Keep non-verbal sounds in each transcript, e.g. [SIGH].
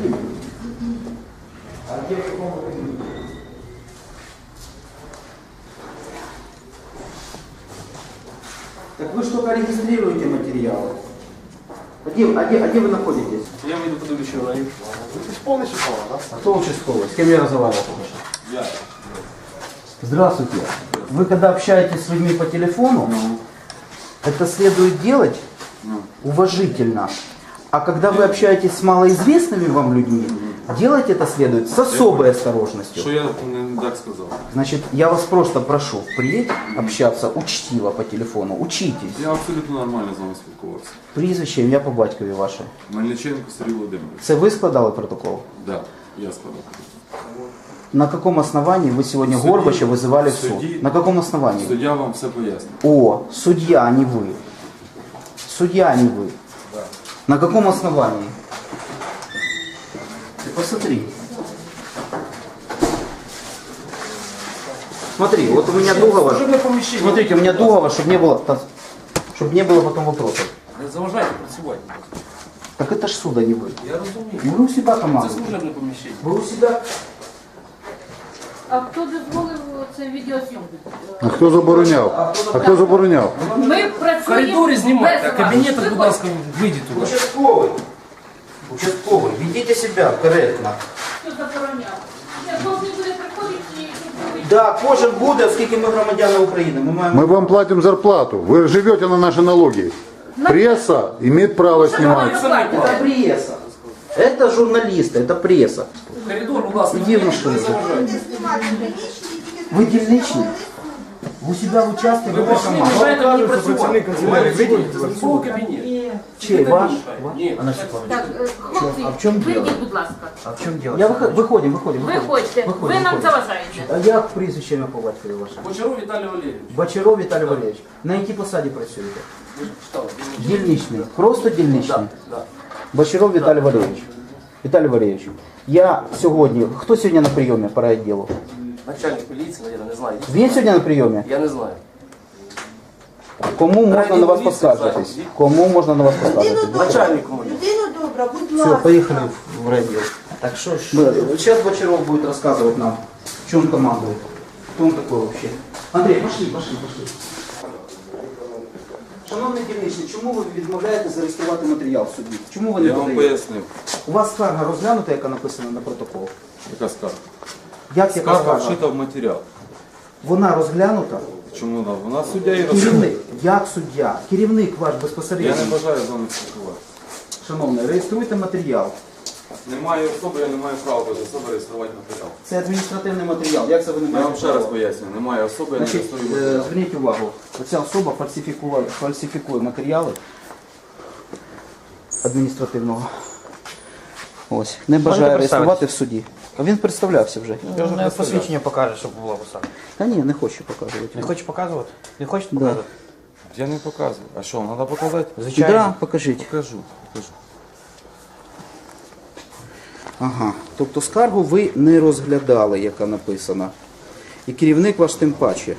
где? А где в каком вы кабинете? Так вы же только регистрируете материалы. А где, а где, а где вы находитесь? Я выйду подивлюсь, що раніше. А кто участковый? С кем я разговаривал что? Я. Здравствуйте. Вы когда общаетесь с людьми по телефону, это следует делать уважительно. А когда вы общаетесь с малоизвестными вам людьми, делать это следует с особой осторожностью. Що я не так сказав? Значит, я вас просто прошу впредь общаться учтиво по телефону. Учитесь. Я абсолютно нормально з вами спілкувався. Прізвище, ім'я по батькові ваше. Мельниченко Сергій Володимирович. Це ви складали протокол? Да, я складав. На каком основании вы сегодня Судді- Горбача вызывали в суд? судді- На каком основании? Суддя вам все пояснив. О, судья, а не вы. Судья, а не вы. На каком основании? Ты посмотри. Смотри, вот у меня Дугова. Смотрите, у меня Дугова, чтобы не было, чтобы не было потом вопросов. Заважайте працювати. Так это ж суд, а не вы. Я розумію. И вы у себя Це командуете. служебне поміщення. Вы у себя... А хто дозволив це відеозйомку? А хто забороняв? А хто забороняв? Ми В працюємо коридорі знімайте, а без вас. кабінетах, Ви будь ласка, вийдіть туди. Участковый. Участковый. Ведите себя корректно. Хто забороняв? Я должен буде приходити і зробити. Да, кожен буде, оскільки ми громадяни України. Ми маємо Мы вам платим зарплату. Вы живете на наши налоги. Пресса имеет право снимать. Это пресса. Это журналисты, это пресса. В коридор, будь ласка, Іди в машину. не заважайте. Вы дільничні? У себя в участке Ви ви прийшли, команда. мешаєте мені працювати. Вийдіть з свого кабінету. Чей, ваш? Ні. Так, е, хлопці, а в чому діло? вийдіть, будь ласка. А в чому діло? Я виход, виходимо, виходимо. Ви хочете, ви нам заважаєте. А як прізвище ім'я по батькові ваше? Бочаров Віталій Валерійович. Бочаров Віталій Валерійович. На якій посаді працюєте? Ви ж читали, він- Дільничний. Просто дільничний. Да, да. Бочаров Віталій Валерійович. Віталій Валерійович, я сьогодні, хто сьогодні на прийомі по райвідділу? Начальник поліції, наверное, не знаю. Він сьогодні на прийомі? Я не знаю. Кому можна на вас Райвідділ поскаржитись? поліції, Кому можна на вас поскаржитись? Начальнику моєму. Людину добра, будь Все, ласка. поехали в райвідділ. Так что ж... Сейчас Бочаров будет рассказывать нам, в чем командует. Кто он такой вообще. Андрей, пошли, пошли, пошли. Шановний дільничний, чому ви відмовляєте зареєструвати матеріал в суді? Чому ви не Я вам подаєте? пояснив. У вас скарга розглянута, яка написана на протокол? Яка скарга? Як яка Скарга скарга? вшита в матеріал. Вона розглянута? Чому вона? Вона суддя і. Керівник, як суддя, керівник ваш Я безпосередньо. не бажаю з вами спілкуватися. Шановний, реєструйте матеріал. Немає особи, я не маю права без особи реєструвати матеріал. Це адміністративний матеріал. Як це ви не Я маєте вам ще раз права? пояснюю, немає особи, я не Значить, реєструю е, матеріал. зверніть увагу, оця особа фальсифікує, фальсифікує матеріали адміністративного. Ось, не бажає реєструвати в суді. А він представлявся вже. Не посвідчення покаже, щоб було посада. Та ні, не хочу показувати. Не хочеш показувати? Не хочеш показувати? Я не показую. А що, треба показати? Звичайно. Да, покажіть. Покажу, покажу. Ага. Тобто скаргу ви не розглядали, яка написана. І керівник ваш тим паче.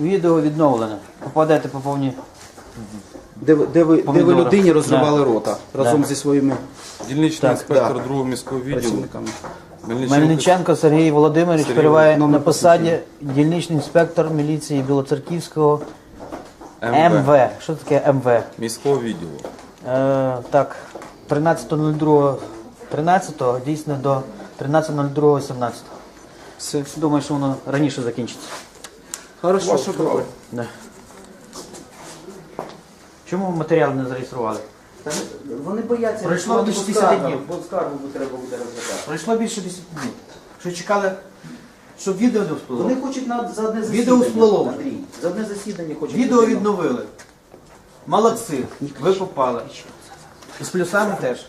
Відео відновлене. Попадете по повній. Де, ви- де, ви, де ви Помідори. людині розривали Да. рота разом Да. зі своїми Дільничний Так, інспектор да. другого міського відділу. працівниками. Мельниченко Сергій Володимирович Сергій перебуває на посаді дільничний інспектор міліції Білоцерківського МВ. МВ. Що таке МВ? Міського відділу. Е, так, 13.02. 13 дійсно до 13.02.17. Все. Думаю, що воно раніше закінчиться. Хорошо. Ваше право. Да. Чому матеріал не зареєстрували? Та Вони бояться Пройшло більше 10 скарга- днів. Бо скаргу треба буде розглядати. Пройшло більше 10 днів. Що чекали, щоб відео не всплило? Вони хочуть на, за одне засідання. Відео всплило. Андрій, За одне засідання хочуть. Відео відновили. Молодці. Ви попали. І з плюсами теж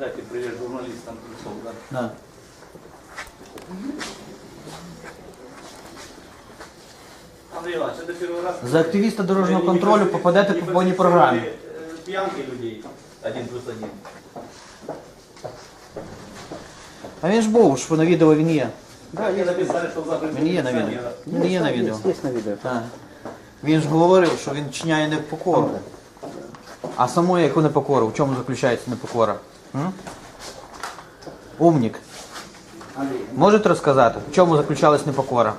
Передайте привіт журналістам прийшов, да? Да. Андрей Иванович, это первый раз. За активіста дорожнього контролю попадете по повній програмі. Э, Пьянки людей. Один плюс один. А він ж був, що на відео він є. Да, є Написали, что завтра Він є на відео. Він є на відео. Є на відео. Так. Він ж говорив, що він чиняє непокору. А самої яку непокору? В чому заключається непокора? Умник. Можете розказати, в чому заключалась непокора?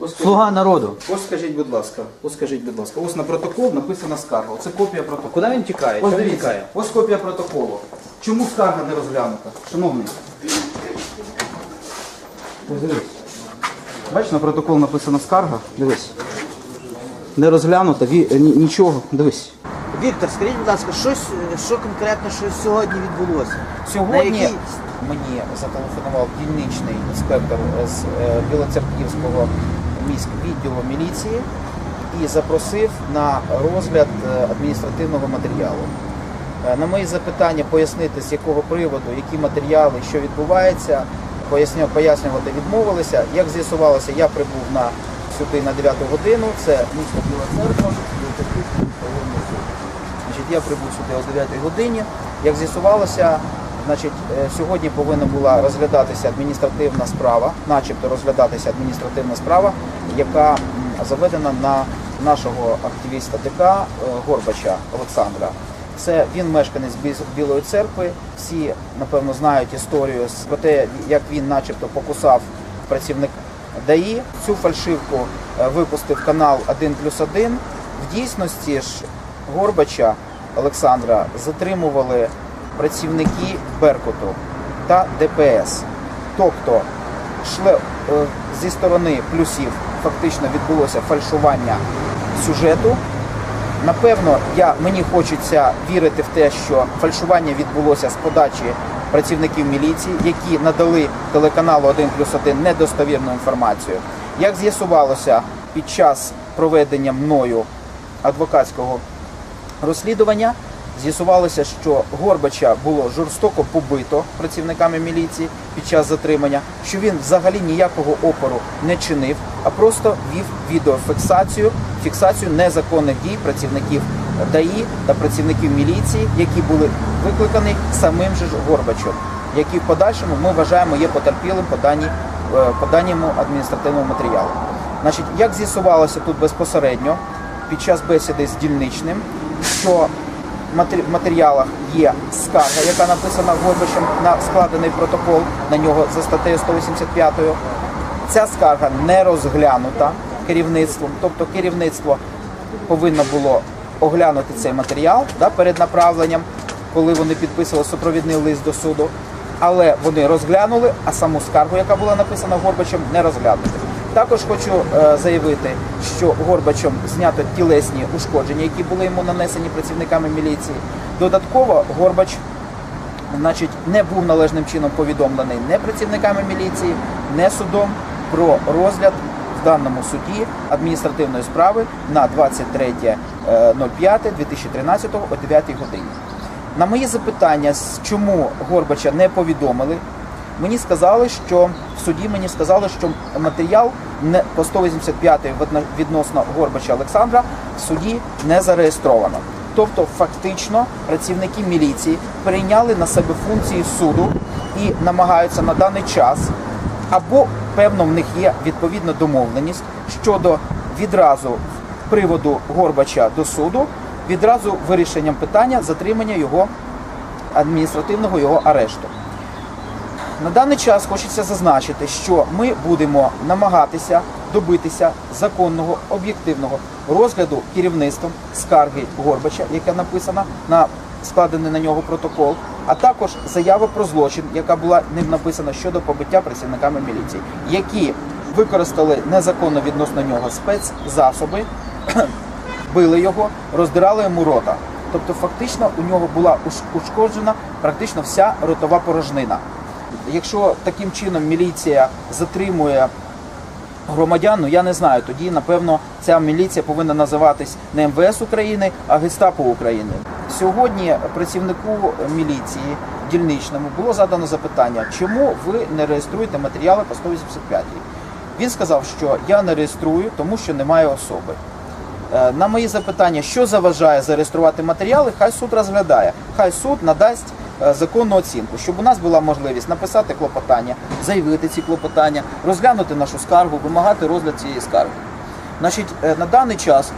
Ось скажіть- Слуга народу. Ось скажіть, будь ласка, ось скажіть, будь ласка, ось на протокол написана скарга. Це копія протоколу. Куди він тікає? Ось Чому він дивіться, тікає? ось копія протоколу. Чому скарга не розглянута? Шановний. Ось дивись. Бачиш, на протокол написана скарга. Дивись. Не розглянута, ві- ні- нічого. Дивись. Віктор, скажіть, будь ласка, щось, що конкретно що сьогодні відбулося? Сьогодні На якій- мені зателефонував дільничний інспектор з е, Білоцерківського міськвідділу міліції і запросив на розгляд е, адміністративного матеріалу. Е, На мої запитання пояснити, з якого приводу, які матеріали, що відбувається, поясню- пояснювати відмовилися. Як з'ясувалося, я прибув на сюди на 9 годину. Це місто Біла Церква, Білоцерківський районний суд. Значить, я прибув сюди о 9 годині. Як з'ясувалося, значить, е, сьогодні повинна була розглядатися адміністративна справа, начебто розглядатися адміністративна справа, яка заведена на нашого активіста ДК е, Горбача Олександра. Це він мешканець Білої церкви. Всі напевно знають історію про те, як він, начебто, покусав працівник ДАІ. Цю фальшивку е, випустив канал 1 плюс 1. В дійсності ж Горбача Олександра затримували працівники Беркуту та ДПС. Тобто шле, е, зі сторони плюсів фактично відбулося фальшування сюжету. Напевно, я, мені хочеться вірити в те, що фальшування відбулося з подачі працівників міліції, які надали телеканалу 1 плюс 1 недостовірну інформацію. Як з'ясувалося під час проведення мною адвокатського розслідування, з'ясувалося, що Горбача було жорстоко побито працівниками міліції під час затримання, що він взагалі ніякого опору не чинив, а просто вів відеофіксацію, фіксацію незаконних дій працівників ДАІ та працівників міліції, які були викликані самим же ж Горбачем, який в подальшому ми вважаємо є потерпілим по даній е, даному адміністративному матеріалу. Значить, як з'ясувалося тут безпосередньо під час бесіди з дільничним, що в матеріалах є скарга, яка написана Горбачем на складений протокол на нього за статтею 185. Ця скарга не розглянута керівництвом, тобто керівництво повинно було оглянути цей матеріал да, перед направленням, коли вони підписували супровідний лист до суду. Але вони розглянули, а саму скаргу, яка була написана Горбачем, не розглянули. Також хочу е, заявити, що Горбачем знято тілесні ушкодження, які були йому нанесені працівниками міліції. Додатково Горбач значить, не був належним чином повідомлений не працівниками міліції, не судом про розгляд в даному суді адміністративної справи на 23.05.2013 о 9 годині. На мої запитання, чому Горбача не повідомили, мені сказали, що в суді мені сказали, що матеріал по 185 відно- відносно Горбача Олександра в суді не зареєстровано. Тобто, фактично, працівники міліції перейняли на себе функції суду і намагаються на даний час, або певно в них є відповідна домовленість щодо відразу приводу Горбача до суду, відразу вирішенням питання затримання його адміністративного його арешту. На даний час хочеться зазначити, що ми будемо намагатися добитися законного об'єктивного розгляду керівництвом скарги Горбача, яка написана на складений на нього протокол, а також заява про злочин, яка була ним написана щодо побиття працівниками міліції, які використали незаконно відносно нього спецзасоби, [CLEARS THROAT] били його, роздирали йому рота. Тобто, фактично, у нього була ушкоджена практично вся ротова порожнина. Якщо таким чином міліція затримує громадян, ну я не знаю, тоді напевно ця міліція повинна називатись не МВС України, а Гестапо України. Сьогодні працівнику міліції дільничному було задано запитання, чому ви не реєструєте матеріали по 185 Він сказав, що я не реєструю, тому що немає особи. Е, На мої запитання, що заважає зареєструвати матеріали, хай суд розглядає. Хай суд надасть законну оцінку, щоб у нас була можливість написати клопотання, заявити ці клопотання, розглянути нашу скаргу, вимагати розгляд цієї скарги. Значить, е, на даний час,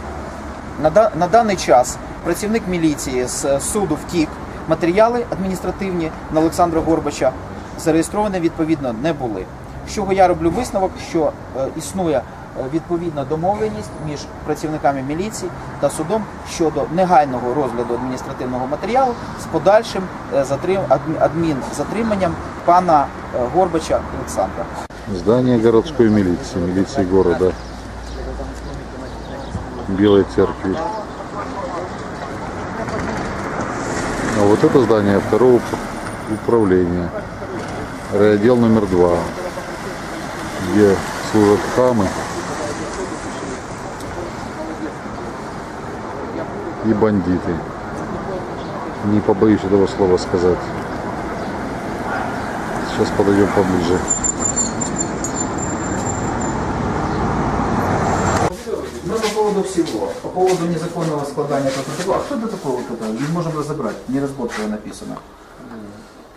на, да- на даний час Працівник міліції з суду втік. Матеріали адміністративні на Олександра Горбача зареєстровані відповідно не були. З чого я роблю висновок, що е, існує е, відповідна домовленість між працівниками міліції та судом щодо негайного розгляду адміністративного матеріалу з подальшим е, затрим, адмінзатриманням пана е, Горбача Олександра. Здание городской милиции, милиции города. Белой церкви. А вот это здание второго уп- управления. Райотдел номер два. Где служат хамы. И бандиты. Не побоюсь этого слова сказать. Сейчас подойдем поближе. Мы по поводу всего, по поводу незаконного складания протокола. А кто это такой вот это? Не можем разобрать, неразборчиво написано.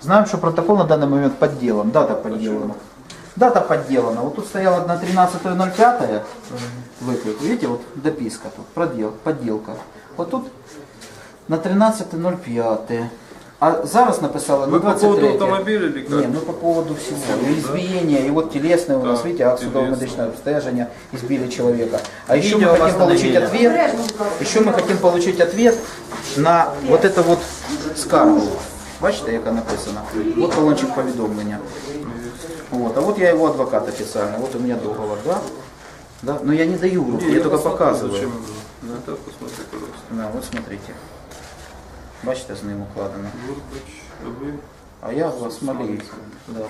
Знаем, что протокол на данный момент подделан, дата подделана. Дата подделана. Вот тут стояла на 13.05 выклик. Видите, вот дописка тут, продел, подделка. Вот тут на 13.05. А зараз написала на Вы по 23. поводу автомобиля или как? Не, мы по поводу всего. И избиения, и вот телесное у нас, Так, видите, акт судово телесное. медичное обстежение, избили человека. А еще мы Видео хотим получить ответ, еще мы хотим получить ответ на вот это вот скаргу. Бачите, яка написано? Вот талончик повідомлення. Вот. А вот я его адвокат официально. Вот у меня договор, да? Да? Но я не даю в руки, я только показываю. Зачем? Ну, так посмотри, пожалуйста. Да, вот смотрите. Бачите, з ним укладено. Горбач, а? А я вас молю. Да.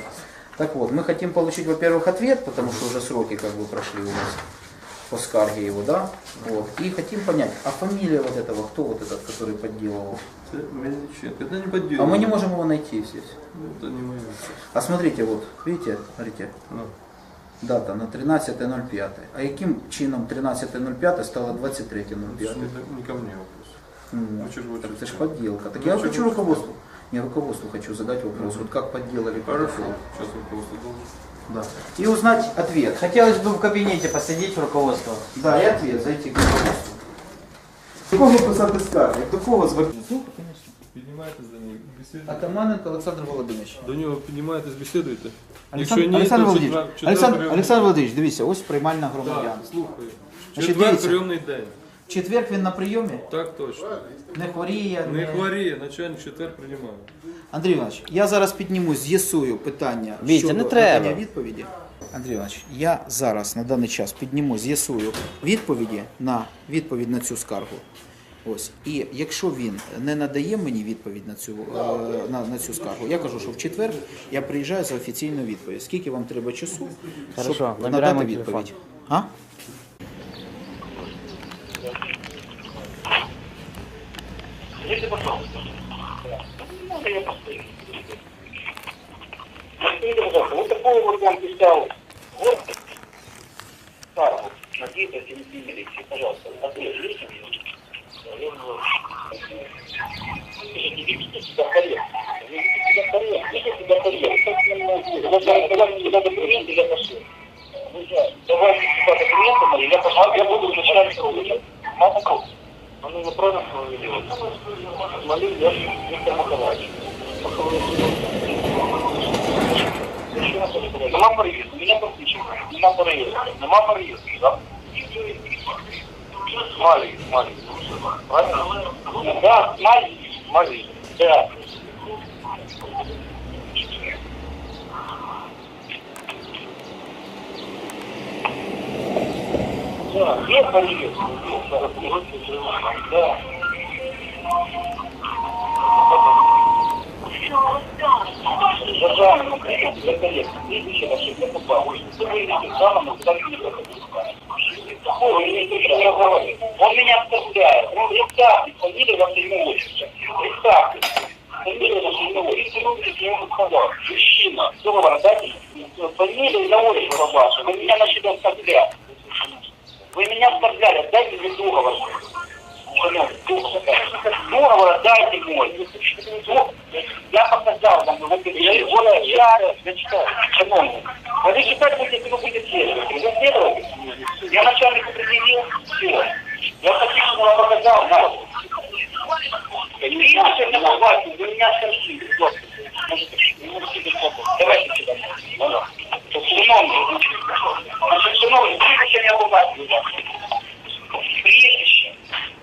Так вот, мы хотим получить, во-первых, ответ, потому что уже сроки как бы прошли у нас по скарге его, да? Вот. И хотим понять, а фамилия вот этого, кто вот этот, который подделывал? Это Мельниченко. Это не подделка. А мы не можем его найти здесь. Это не мое. А смотрите, вот, видите, смотрите, Ну. Дата на 13.05. А яким чином 13.05 стало 23.05? Не, не ко мне вопрос. Ну, так хотите? это ж подделка. Так Ну, я хочу руководству. Не руководству хочу задать вопрос. Вот как подделали Хорошо. протокол. Сейчас руководство должен. Да. И узнать ответ. Хотелось бы в кабинете посидеть в руководство. Да, и ответ зайти к руководству. Кого писати скарги? До кого звернутися? Піднімаєтесь до нього, бесідуєте? Атаманенко Олександр Володимирович. До нього піднімаєтесь, бесідуєте? Олександр, ні, Олександр то Володимирович, четвер- Олександр, прийом- Олександр Володимирович, дивіться, ось приймальна громадян. Так, слухаю. Значить, Четвер дивіться. прийомний день. В четвер він на прийомі, Так точно. не хворіє. Не хворіє, начальник четвер приймає. Андрій Іванович, я зараз підніму, з'ясую питання Вітя, щодо не треба. надання відповіді. Андрій Іванович, я зараз на даний час підніму, з'ясую відповіді на відповідь на цю скаргу. Ось. І якщо він не надає мені відповідь на цю, е, на, на цю скаргу, я кажу, що в четвер я приїжджаю за офіційною відповідь. Скільки вам треба часу, Хорошо, щоб набираємо надати телефон. відповідь? А? Скажите, пожалуйста. Можно я постою? Скажите, пожалуйста, вот такой вам писал пожалуйста, Слушайте, ведите себя корректно. Корректно. Давайте, сюда мои, я пошел, я я Виктор Макарович. Нема? Малий, малий. Да, молись, молись. Да. Да, я поели. Да. Да, да. Это лет. Следующая машина попала. Вы видите, заново, так не попала не слышал, я говорю. Он меня оскорбляет. Ну, представьте, фамилия ваша имя отчество. Представьте. Фамилия ваша имя отчество. Я ему сказал, мужчина, договор дайте. Фамилия имя отчество ваше. Вы меня начали оскорблять. Вы меня оскорбляли, дайте мне договор. Договор дайте мой. Я показал вам, вот я его я, я читаю. Шановні, ви читати будете, если вы будете следовать. Вы следовать? Я начальник определил, все. Я фактически вам показал, на. Вася, вы меня скажите, кто? Давайте сюда. Шановний, значить, шановний, прізвище не обувати, будь ласка. Прізвище. Ігоренко.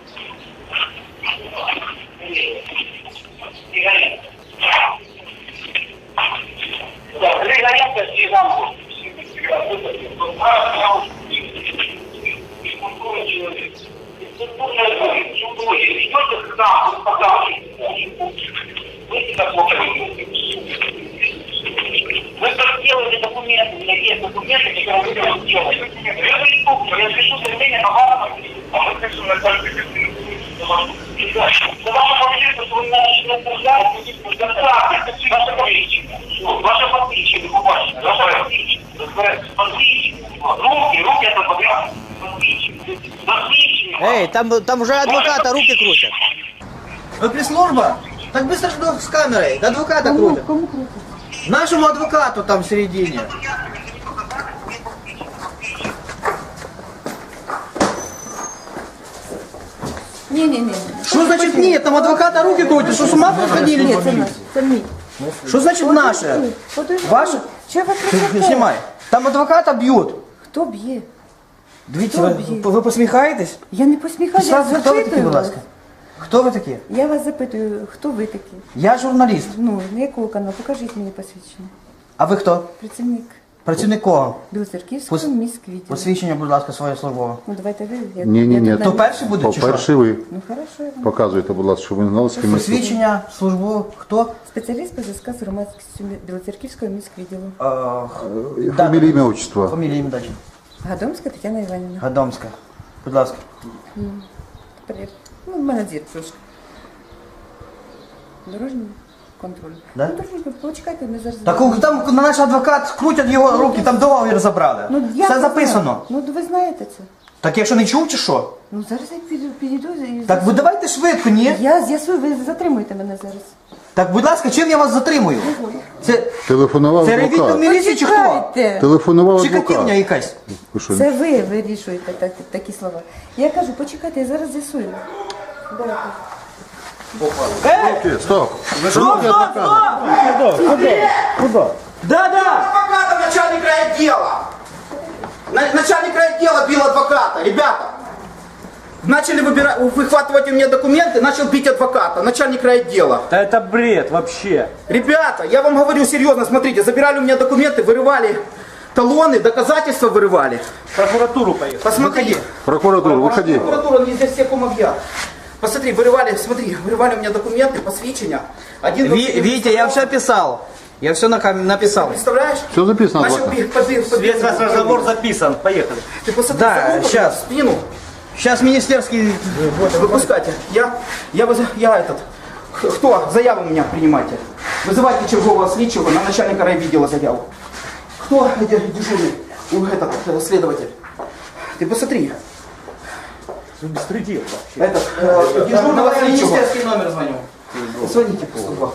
там, там уже адвоката руки крутят. Вы пресс-служба? Так быстро что с камерой. Адвоката крутят. Нашему адвокату там в середине. Ні, ні, ні. Что значит нет? Там адвоката руки крутят. Что с ума посходили? Ні, це наш, це мій. Что значит наше? Подожди. Ваше? Чого ви Ты кричите? Снимай. Там адвоката бьют. Хто б'є? Дивіться, Хто ви, б'є? ви посміхаєтесь? Я не посміхаюся, я Сразу, хто ви такі, запитую будь вас. ласка? Хто ви такі? Я вас запитую, хто ви такі? Я журналіст. Ну, на якого каналу? Покажіть мені посвідчення. А ви хто? Працівник Працівник кого? Білоцерківського Пос- міськвідділу. Посвідчення, будь ласка, своє службове. Ну, давайте ви. Я, Ні, ні, я ні. тут То навіть- перший буде чи що? По-перше, ви Ну, хорошо. я вам. показуєте, будь ласка, щоб ви знали, з ким ми. Посвідчення, службу, хто? Спеціаліст по зв'язку з громадськістю Білоцерківського міськвідділу. Е. Фамілія, ім'я, отчество. Фамілія, ім'я. Гадомська Тетяна Іванівна. Гадомська. Будь ласка. Тепер я- Ну, в мене зір трошки. Дорожній контроль. Да? Ну, дорожній, почекайте, ми зараз... Так там на наш адвокат крутять його руки, там договір забрали. Ну, я Все не записано. знаю. Ну, ви знаєте це. Так якщо не чув чи що? Ну, зараз я піду, підійду і... Так ви давайте швидко, ні? Я з'ясую, ви затримуєте мене зараз. Так, будь ласка, чим я вас затримую? Це, Телефонував це ревітна адвокат. міліція чи хто? Почекайте. Телефонував Чи катівня адвокат. якась? Ви що, Це ви вирішуєте так, такі слова. Я кажу, почекайте, я зараз з'ясую. Давайте. Е! Стоп! Стоп, стоп, стоп! Да, да! Адвоката начальник райотдела. На- Начальник райотдела бил адвоката. Ребята, начали выбирать, выхватывать у меня документы, начал бить адвоката, начальник райотдела. Да это бред вообще. Ребята, я вам говорю серьезно, смотрите, забирали у меня документы, вырывали талоны, доказательства вырывали. Прокуратуру поехал. Посмотри. Прокуратура, виходи. Прокуратура мне здесь все комовья. Посмотри, вырывали, смотри, вырывали у меня документы, посвящения. Один Ви- Витя, я все писал. Я все на кам- написал. Представляешь? Все записано, Начал бить, подбил, подбил. Весь разговор записан. Поехали. Ты посмотри, Да, в спину. Сейчас министерский... Вот, выпускайте. Я, я, выз- я этот, х- кто? Заяву у меня принимайте. Вызывайте чергового слідчого на начальника райвидела заяву. Кто где дежурный? У, этот, э, следователь. Ты посмотри. Беспредел. Этот, э, дежурного Давай слідчого. министерский номер звоню. Звоните по 102.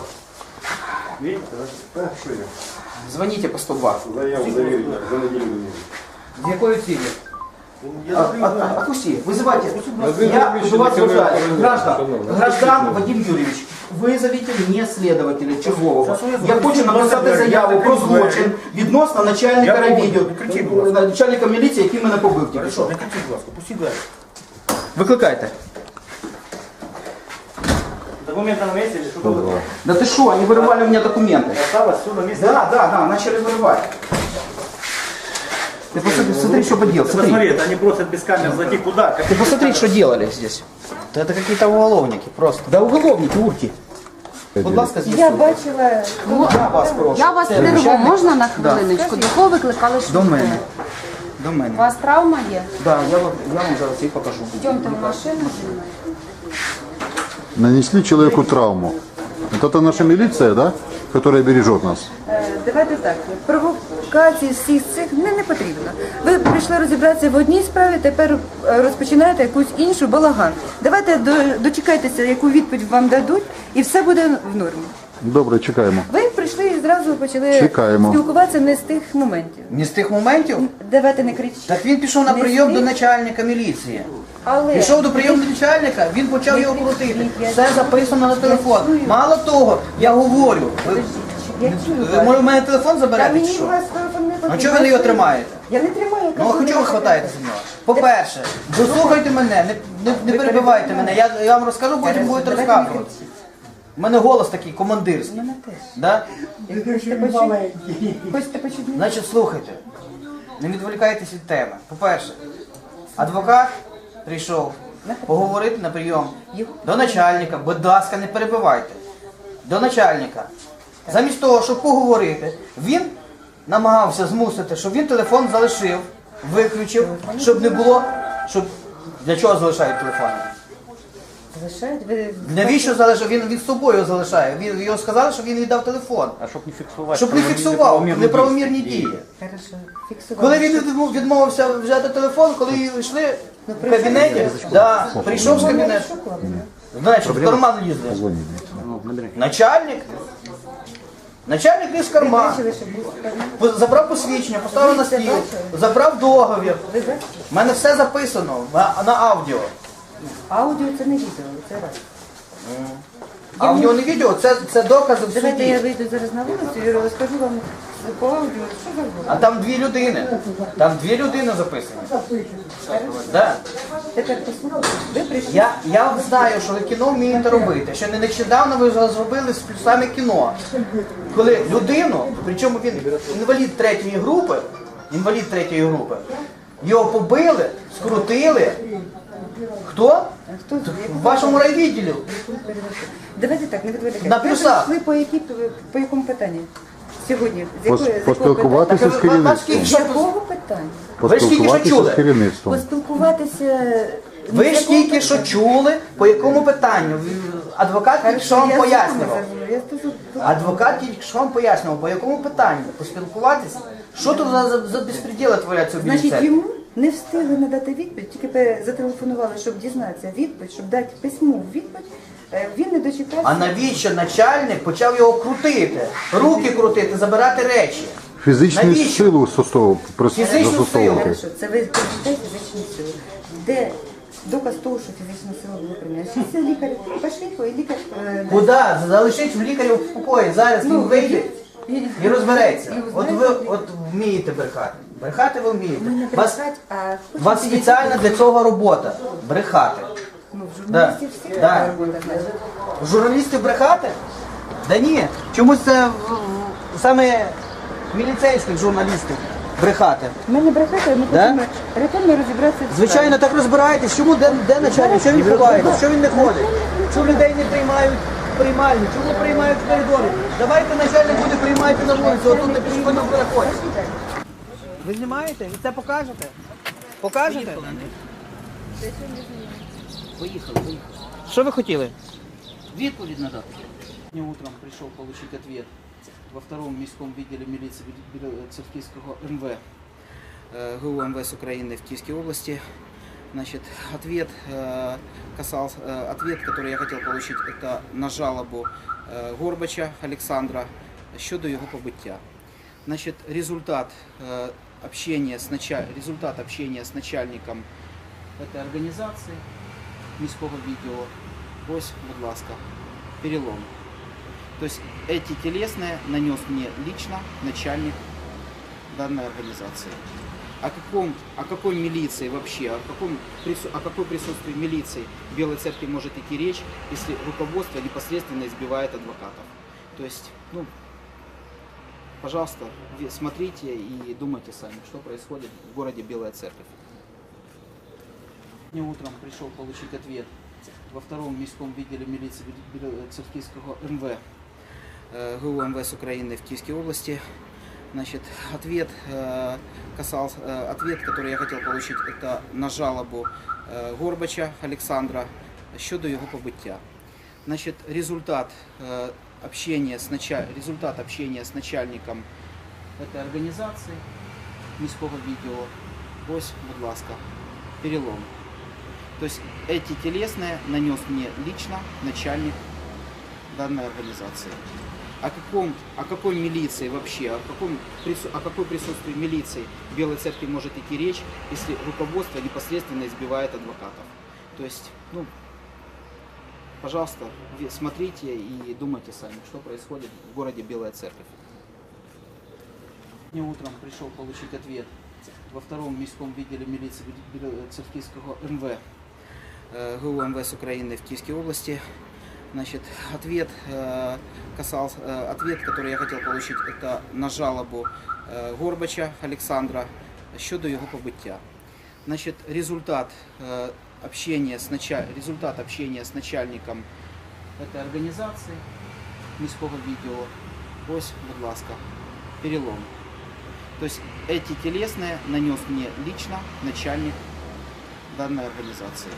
Звоните по 102. З якою цілі? А, а- а- Отпусти, вызывайте. Я у вас уважаю. Граждан, граждан Вадим Юрьевич, вызовите мне следователя чергового. Я хочу написати заяву про злочин відносно начальника райвідділу, начальника міліції, який мене побив тільки що. Викликайте. Документы на месте или что было? Да ты что, они вырывали у меня документы. Осталось все на месте. Да, да, да, начали вырывать. Ты посмотри, смотри, что поделал, смотри. Посмотри, это они просят без камер зайти куда? Как Ты посмотри, что делали здесь. Да это какие-то уголовники просто. Да уголовники, урки. Будь ласка, здесь. Я бачила, Я вас прошу. Я вас Це нерву, начальник? можна на хвилиночку? До кого викликали До швидку? мене. До У мене. вас травма є? Да, я вам, я вам зараз їх покажу. Йдемте в машину зі мною. Нанесли человеку травму. Вот это наша милиция, да? Которая бережет нас. Е, Давайте так, провокації всіх цих не, не потрібно. Ви прийшли розібратися в одній справі, тепер е, розпочинаєте якусь іншу балаган. Давайте до, дочекайтеся, яку відповідь вам дадуть, і все буде в нормі. Добре, чекаємо. Ви прийшли і зразу почали Чекаємо. спілкуватися не з тих моментів. Не з тих моментів? Давайте не кричіть. Так він пішов на Не прийом до начальника міліції. Але Пішов до прийомного начальника, він почав його крутити. Все записано на телефон. Мало того, я говорю, ви, я чую ви може в мене телефон Та заберете чи мені що? вас телефон не потрібен. А чого ви його тримаєте? Я не тримаю. Ну а чого ви не хватаєте за нього? По-перше, дослухайте мене, не, не, не перебивайте мене. Я, я вам розкажу, потім будете розказувати. У мене голос такий командирський. Мене теж. Да? Хочете почути? Хочете? Значить, слухайте, не відволікайтесь від теми. По-перше, адвокат прийшов поговорити на прийом до начальника, будь ласка, не перебивайте. До начальника. Замість того, щоб поговорити, він намагався змусити, щоб він телефон залишив, виключив, щоб не було. Щоб... Для чого залишають телефон? Залишають? Ви... Навіщо залишив? Він від собою залишає. Він його сказали, що він віддав телефон. А щоб не фіксувати. Щоб не фіксував неправомірні дії. Хорошо. Коли він відмов- відмовився взяти телефон, коли йшли в кабінеті, да, прийшов з кабінету. Знаєш, в карман лізли. Начальник. Начальник ліз карман. Забрав посвідчення, поставив на стіл, забрав договір. У мене все записано на, на аудіо. Аудіо це не відео, це раз. Аудіо не відео, це, це докази в Давайте я суді. вийду зараз на вулицю і розкажу вам по аудіо, що завгодно. А там дві людини. Там дві людини записані. Да. Тепер послухайте. Ви прийшли. Я, я знаю, що ви кіно вмієте робити. Ще не нещодавно ви зробили плюсами кіно. Коли людину, причому він інвалід третьої групи, інвалід третьої групи, його побили, скрутили. Хто? В вашому райвідділі. Давайте так, не відволікайте. На плюсах. Ви по, які, по якому питанню? Сьогодні? З якої- з якого Поспілкуватися з керівництвом. питання? З якого питання? Ви ж тільки що Поспілкуватися чули. керівництвом. Поспілкуватися... Ви ж тільки що чули, по якому питанню. Адвокат тільки що вам пояснював. Адвокат тільки що вам пояснював, по якому питанню поспілкуватися. Що тут за, за, за безпреділи творяться в Значить, йому не встигли надати відповідь, тільки пе- зателефонували, щоб дізнатися відповідь, щоб дати письмову відповідь. Е, Він не дочекався. А навіщо начальник почав його крутити, руки крутити, забирати речі? Фізичну Навіщо? силу застосовувати. Фізичну. Хорошо, це ви прочитайте фізичну силу. Де доказ того, що фізична сила була приміняна? Це лікар, пошліть, і лікар... е, Куди? Залишіть в лікаря в спокої. Зараз він вийде і- і розбереться. і От ви от вмієте брехати. Брехати ви вмієте. не Вас, брехать, а у вас хочете спеціальна для цього робота. Брехати. Ну, в Да. журналістів всі Да. робота, значить. Журналісти брехати? Да ні. Чомусь це в- в- саме міліцейських журналістів брехати. Ми не брехати, ми Да? хочемо ретельно розібратися в. Звичайно, так розбираєтесь, чому де, де начальник, що він ховається, що він не ходить, чому людей не приймають в приймальні, чому приймають в коридорі. Давайте начальник буде приймати на вулиці, отут не пішохідно переходить. Ви знімаєте? Ви це покажете? Покажете? Поїхали, поїхали. Що ви хотіли? Відповідь надати. Сегодня утром пришел получить ответ во втором міському відділі міліції Церківського МВ э, ГУ МВС Украины в Киевской области. Значит, ответ э, касался, э, ответ, который я хотел получить, это на жалобу э, Горбача Александра щодо його побиття. Значит, результат э, общения с началь... результат общения с начальником этой организации міського відділу. Ось, будь ласка, перелом. То есть эти телесные нанес мне лично начальник данной организации. О каком, о какой милиции вообще, о каком, прису- о какой присутствии милиции в Белой Церкви может идти речь, если руководство непосредственно избивает адвокатов. То есть, ну, пожалуйста, ви- смотрите и думайте сами, что происходит в городе Белая Церковь. Сегодня утром пришел получить ответ во втором міському відділі міліції Церківського МВ э, ГУ МВС Украины в Киевской области. Значит, ответ э, касался, э, ответ, который я хотел получить, это на жалобу э, Горбача Александра щодо його побиття. Значит, результат э, общения с началь... результат общения с начальником этой организации міського відділу. Ось, будь ласка, перелом. То есть эти телесные нанес мне лично начальник данной организации. о каком, о какой милиции вообще, о каком, прису- о какой присутствии милиции в Белой Церкви может идти речь, если руководство непосредственно избивает адвокатов. То есть, ну, пожалуйста, ви- смотрите и думайте сами, что происходит в городе Белая Церковь. Сегодня утром пришел получить ответ во втором міському відділі міліції Церківського МВ э, ГУ МВС Украины в Киевской области. Значит, ответ э, касался, э, ответ, который я хотел получить, это на жалобу э, Горбача Александра щодо його побиття. Значит, результат э, общения с началь... результат общения с начальником этой организации міського відділу. Ось, будь ласка, перелом. То есть эти телесные нанес мне лично начальник данной организации.